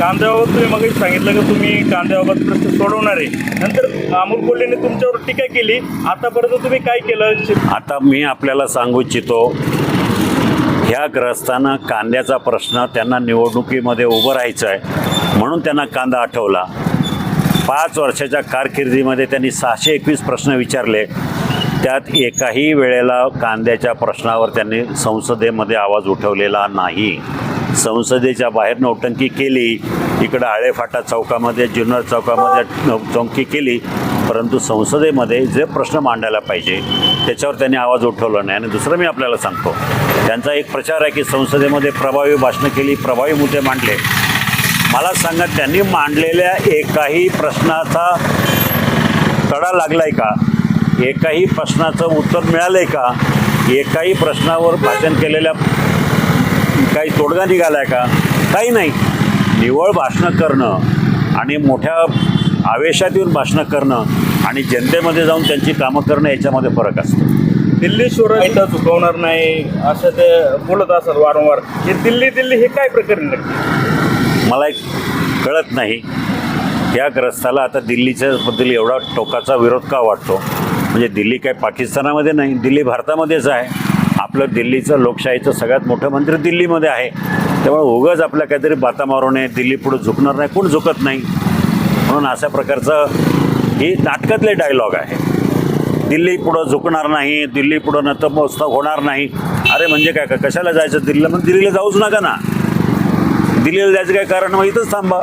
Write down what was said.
कांद्याबाबत तुम्ही मग सांगितलं की तुम्ही कांद्याबाबत प्रश्न सोडवणार आहे. नंतर अमोल कोल्हेने तुमच्यावर टीका केली. आतापर्यंत तुम्ही काय केलं? आता मी आपल्याला सांगू इच्छितो ह्या ग्रस्तांना कांद्याचा प्रश्न त्यांना निवडणुकीमध्ये उभं राहायचं आहे. म्हणून त्यांना कांदा आठवला. पाच वर्षाच्या कारकिर्दीमध्ये त्यांनी सहाशे एकवीस प्रश्न विचारले. त्यात एकाही वेळेला कांद्याच्या प्रश्नावर त्यांनी संसदेमध्ये आवाज उठवलेला नाही. संसदेच्या बाहेर नौटंकी केली इकडं आळेफाटा चौकामध्ये जुन्नर चौकामध्ये नौ- चौकी केली परंतु संसदेमध्ये जे प्रश्न मांडायला पाहिजे त्याच्यावर त्यांनी आवाज उठवला नाही. आणि दुसरं मी आपल्याला सांगतो त्यांचा एक प्रचार आहे की संसदेमध्ये प्रभावी भाषणं केली प्रभावी मुद्दे मांडले. मला सांगा त्यांनी मांडलेल्या एकाही प्रश्नाचा तडा लागलाय का? एकाही प्रश्नाचं उत्तर मिळालंय का? एकाही प्रश्नावर भाषण केलेल्या काही तोडगा निघालाय का? काही नाही. निवळ भाषणं करणं आणि मोठ्या आवेशात येऊन भाषणं करणं आणि जनतेमध्ये जाऊन त्यांची कामं करणं याच्यामध्ये फरक असतो. दिल्ली स्वराज्य चुकवणार नाही असं ते बोलत असत वारंवार. हे दिल्ली दिल्ली हे काय प्रकरण नक्की मला एक कळत नाही. या ग्रस्ताला आता दिल्लीच्या बद्दल एवढा टोकाचा विरोध का वाटतो? म्हणजे दिल्ली काय पाकिस्तानामध्ये नाही दिल्ली भारतामध्येच आहे. आपलं दिल्लीचं लोकशाहीचं सगळ्यात मोठं मंदिर दिल्लीमध्ये आहे. त्यामुळे उगाच आपल्या काहीतरी बाता मारू नये दिल्ली पुढं झुकणार नाही कोण झुकत नाही. म्हणून अशा प्रकारचं ही नाटकातले डायलॉग आहे. दिल्ली पुढं झुकणार नाही दिल्ली पुढं नतमस्तक होणार नाही. अरे म्हणजे काय का कशाला जायचं दिल्लीला? मग दिल्लीला जाऊच नका ना. दिल्लीला जायचं काय कारण? मग इथंच थांबा.